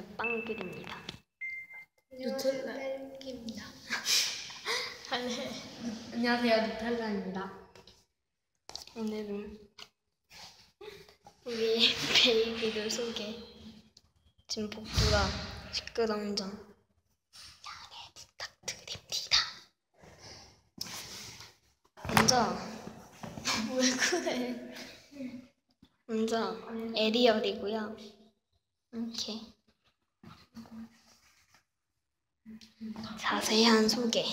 안녕하세요 빵귤입니다 누텔라. 딸기입니다. 안녕하세요 누텔라입니다. 오늘은 우리 베이비를 소개 지금 복도가 시끄러운 점 양해 부탁드립니다 먼저 왜 그래 먼저 에리얼이고요 이렇게 자세한 소개.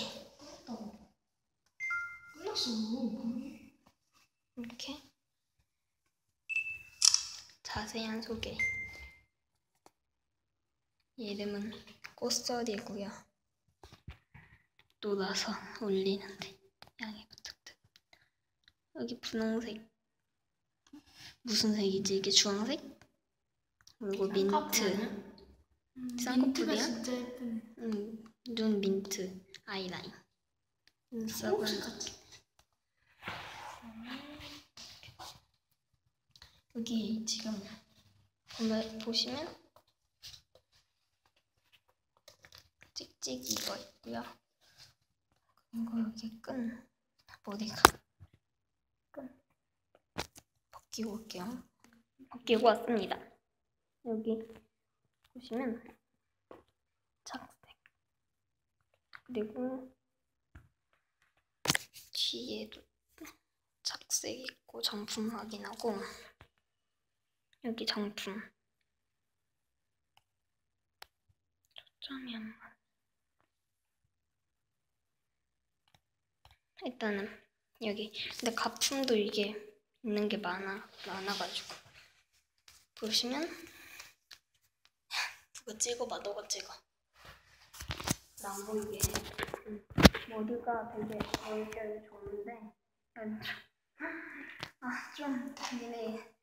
이렇게 자세한 소개. 이름은 꽃설이고요. 놀아서 올리는데 양해 부탁드립니다. 여기 분홍색 무슨 색이지? 이게 주황색? 그리고 민트. 쌍꺼풀이야? 진짜 예쁘네. 음, 눈 민트 아이라인. 눈썹은 여기 지금 보면, 보시면 찍찍 이거 있고요. 그리고 여기 끈 머리가 끈 벗기고 올게요. 벗기고 왔습니다. 여기 보시면 착색. 그리고 뒤에도 착색 있고 정품 확인하고 여기 정품. 초점이 안 맞. 일단은 여기. 근데 가품도 이게 있는 게 많아 많아가지고. 보시면 누가 찍어봐 너가 찍어. 나 안 보이게 응. 머리가 되게 얼결 좋은데 아좀 미네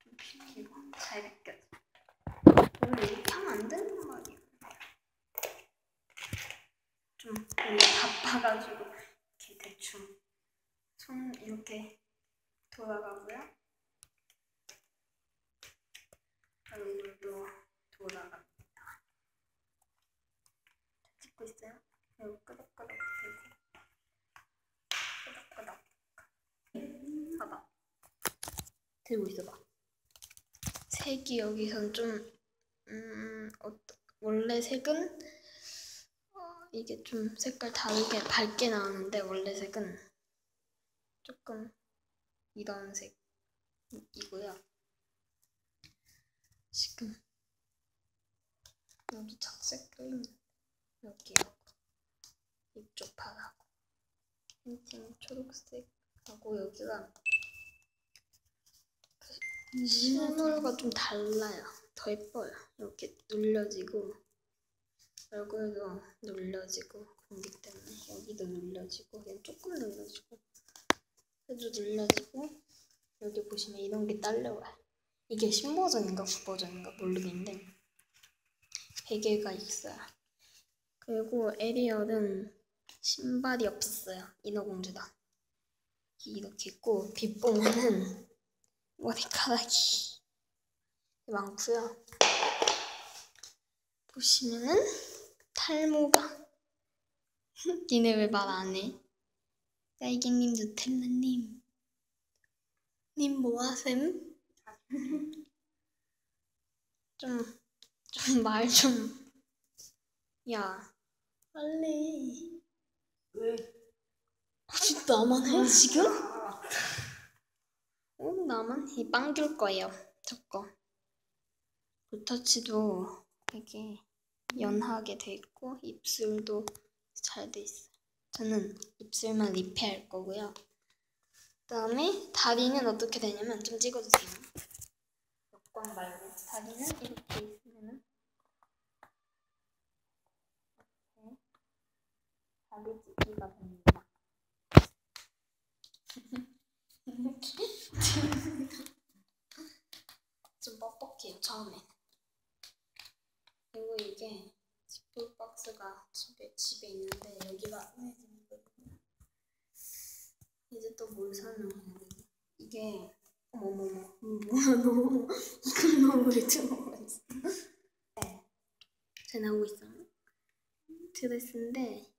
좀 비키고 잘 벗겨져. 원래 이렇게 하면 안 된단 말이야. 좀 원래 바빠가지고 이렇게 대충 손 이렇게 돌아가고요. 얼굴도 돌아갑니다. 찍고 있어요? 이거 끄덕끄덕 되고. 끄덕끄덕. 봐봐. 들고 있어봐. 색이 여기선 좀 음, 어, 원래 색은? 어, 이게 좀 색깔 다르게 밝게 나오는데 원래 색은 조금 이런 색이고요. 지금 여기 착색도 있는 여기하고 이쪽 파하고 흰팀 초록색하고 여기가 그 실물과 좀 달라요. 더 예뻐요. 이렇게 눌려지고 얼굴도 눌려지고 공기 때문에 여기도 눌려지고 그냥 조금 눌려지고 그래도 눌려지고 여기 보시면 이런 게 딸려와요. 이게 신버전인가 구버전인가 모르겠는데 베개가 있어요. 그리고 에리얼은 신발이 없어요. 인어공주다. 이렇게 있고 빗봉은 머리카락이 많고요. 보시면은 탈모가 니네 왜 말 안 해? 딸기님, 누텔라님 님 뭐하셈? 좀좀 말 좀. 야, 빨리. 왜? 아직 나만 해 지금? 어, 나만 이 빵귤 거예요. 저거. 볼터치도 되게 연하게 돼 있고 입술도 잘 돼 있어요. 저는 입술만 리페할 거고요. 그 다음에 다리는 어떻게 되냐면 좀 찍어주세요. 역광 말고 다리는 이렇게 있으면은 이렇게 다리 찢기가 됩니다. 좀 뻑뻑해요 처음에. 그리고 이게 지프 박스가 집에 집에 있는데 여기가 이제 또뭘 설명해야 되지? 이게 어머머머 음, 뭐야 너 이건 너왜 들어가 있어? 잘 나오고 있어요. 드레스인데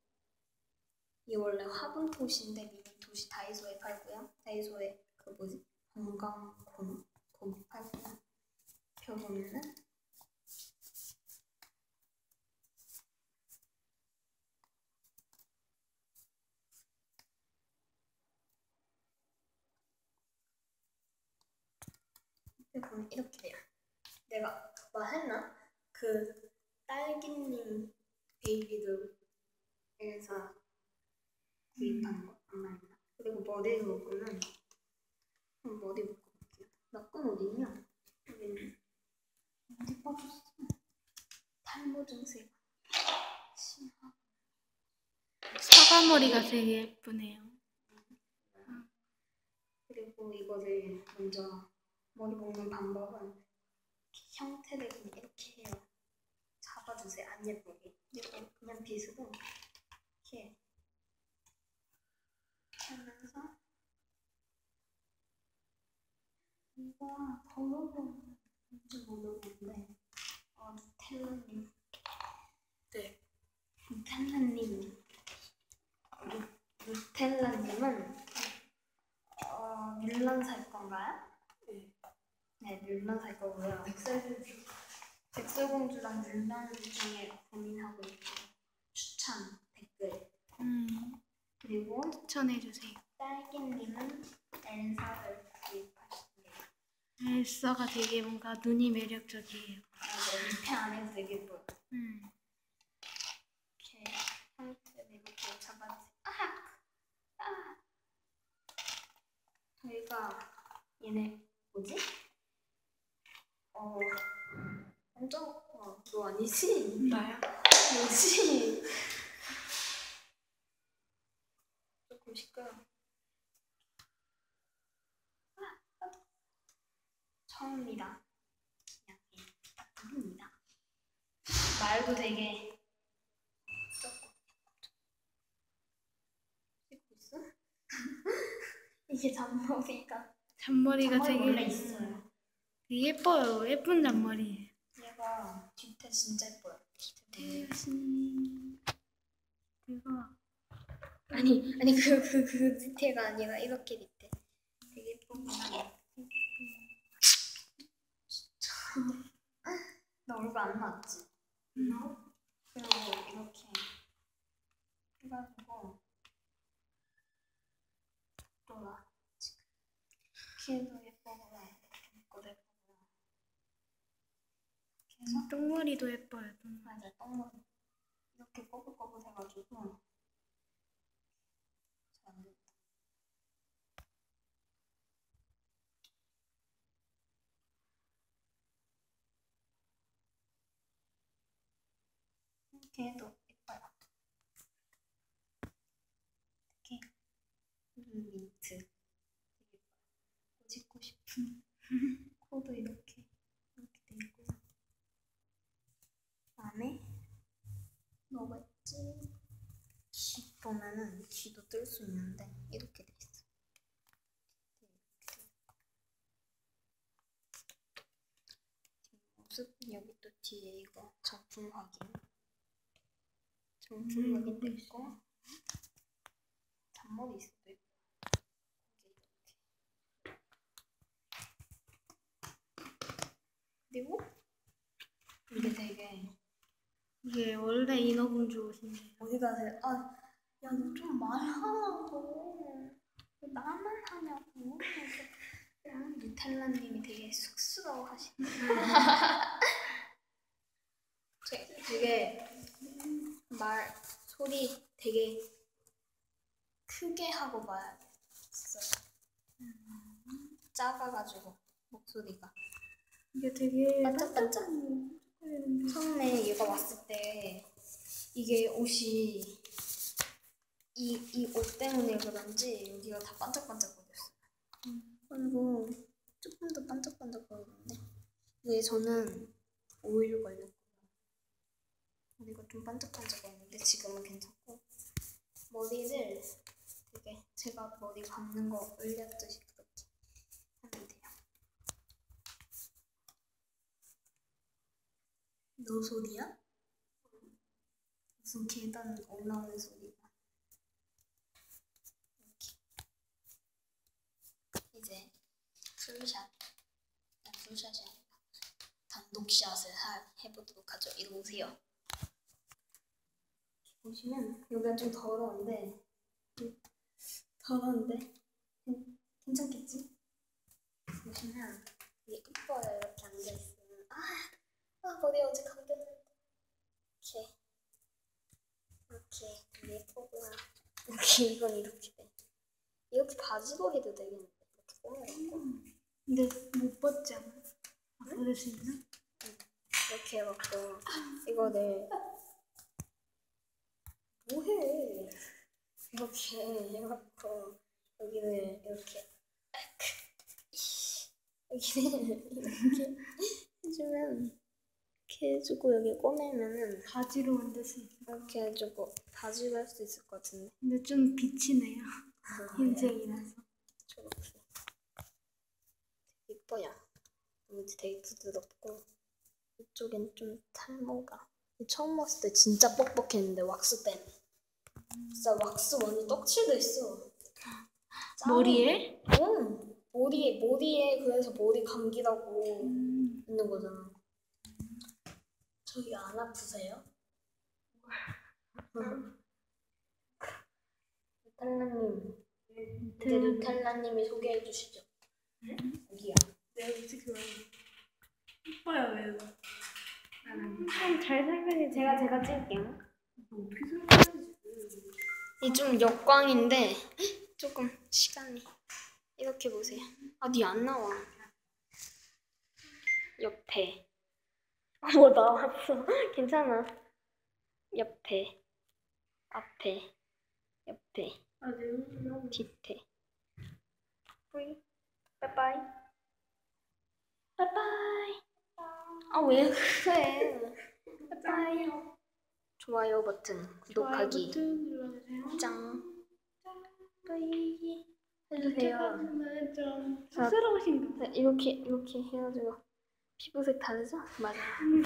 이게 원래 화분 톳인데 미니 톳이 다이소에 팔고요. 다이소에 그 뭐지 건강곤 거기 팔고요. 펴보면은 보면 이렇게 돼요. 내가 말했나? 그 딸기님 베이비들에서 구입한 거 있나? 그리고 머리를 묶으면 한번 머리 묶어볼게요. 나끈 어딨냐? 여기 있네. 어디 빠졌어? 탈모 증세가 심하고 사과머리가 되게 예쁘네요. 그리고 이거를 먼저 머리 묶는 방법은 형태를 이렇게 해요. 잡아주세요. 안 예쁘게. 그리고 그냥 빗으로 이렇게 하면서 이거 번호는 뭔지 모르겠는데 어, 텔라님 네. 루, 루텔라님은 어, 뮬란 살 건가요? 네. 네, 뮬란 살 거고요. 백설공주. 백설공주랑 뮬란 중에 고민하고 있고 추천 댓글 음, 그리고 추천해주세요. 딸기님은 엘사를 구입하셨네요. 엘사가 되게 뭔가 눈이 매력적이에요. 맞아요. 밑에 안에서 되게 예뻐요. 음, 이렇게 형태를 이렇게 잡아주세요. 아! 아! 저희가 얘네 뭐지? 어 완전 어, 너 아니지? 나요? 뭐지? 조금 시끄러. 처음이다. 그냥 부탁드립니다. 말도 되게 조금 찍고 있어? 이게 잔머리가 잔머리가 잔머리 되게 원래 있어요. 예뻐요. 예쁜 잔머리. 얘가 뒤태 진짜 예뻐요. 뒤태. 대신 이거 아니 아니 그 그그 뒤태가 아니라 이렇게 뒤태. 되게 예쁘구나. 진짜. 나 얼굴 안 나왔지? 음. 그리고 이렇게 해가지고 또라 키도 예쁘고 예쁘고 이렇게 해서 똥머리도 예뻐요. 똥머리. 맞아 똥머리 이렇게 꼬불꼬불 해가지고 잘안 됐다 이렇게 해도 예뻐요 특히 음, 민트 예뻐요 꼬집고 싶은 코도 이렇게 이렇게 돼 있고요 그다음에 뭐가 있지? 귀 보면은 귀도 뜰 수 있는데 이렇게 돼 있어. 뒷모습 여기 또 뒤에 이거 정품 확인. 정품 음, 있고 단머리 있을 이렇게. 그리고 이게 되게 이게 원래 인어공주 옷인데. 어디 가세요? 아, 야, 너 좀 말하라고. 왜 나만 하냐고. 그냥 루텔라님이 되게 쑥스러워 하시네. 되게 말, 소리 되게 크게 하고 봐야겠어요. 작아가지고, 목소리가. 이게 되게 반짝반짝. 처음에 얘가 왔을 때 이게 옷이 이 이 옷 때문에 그런지 여기가 다 반짝반짝거렸어요. 그리고 조금 더 반짝반짝거리는데 근데 저는 오일 걸렸고 머리가 좀 반짝반짝거리는데 지금은 괜찮고 머리를 되게 제가 머리 감는 거 올렸듯이 그렇게 하면 돼요. 너 소리야? 무슨 계단 올라오는 소리가. 이렇게. 이제 풀샷. 아, 풀샷이 아니라 단독샷을 하, 해보도록 하죠. 이리 오세요. 보시면 여기가 좀 더러운데 더러운데? 괜- 괜찮겠지? 보시면 이게 이뻐요 이렇게 앉아있으면 아, 아 머리 어제 감겼는데 이렇게. 이렇게 예쁘구나 이렇게 이건 이렇게 돼. 이렇게 바지로 해도 되겠는데 이렇게 꼬매놓고 근데 못 벗지 않아? 아, 벗을 수 있나? 이렇게 해갖고 이거를 뭐해? 이렇게 해갖고 여기를 이렇게. 여기를 이렇게 해주면 이렇게 해주고 여기 꼬매면은 바지로 만들 수 있어. 이렇게 해주고 바지로 할 수 있을 것 같은데. 근데 좀 비치네요. 흰색이라서. 초록색 되게. 이뻐요. 여기 되게 부드럽고. 이쪽엔 좀 탈모가. 처음 봤을 때 진짜 뻑뻑했는데 왁스 때문에 진짜 왁스 완전 떡칠돼 있어 짱. 머리에? 응 머리에 머리에 그래서 머리 감기라고 음, 있는 거잖아 저기 안 아프세요? 루텔라님 이제 루텔라님이 소개해 주시죠 여기야 네, 어떻게 와 이뻐요, 왜? 나는 좀 잘생겨진 제가 제가 찍을게요? 이 좀 역광인데 조금 시간이 이렇게 보세요. 아, 니 안 나와. 옆에. 아, 뭐 나왔어. 괜찮아. 옆에. 앞에. 옆에. 아, 뒤태. 뿌이. 빠이빠이. 빠이빠이. 아, 왜 그래. 빠이빠이. 좋아요 버튼, 구독하기. 짱. 뿌이. 해주세요. 좀 쑥스러우신가? 네, 이렇게 이렇게 해가지고 피부색 다르죠? 맞아요.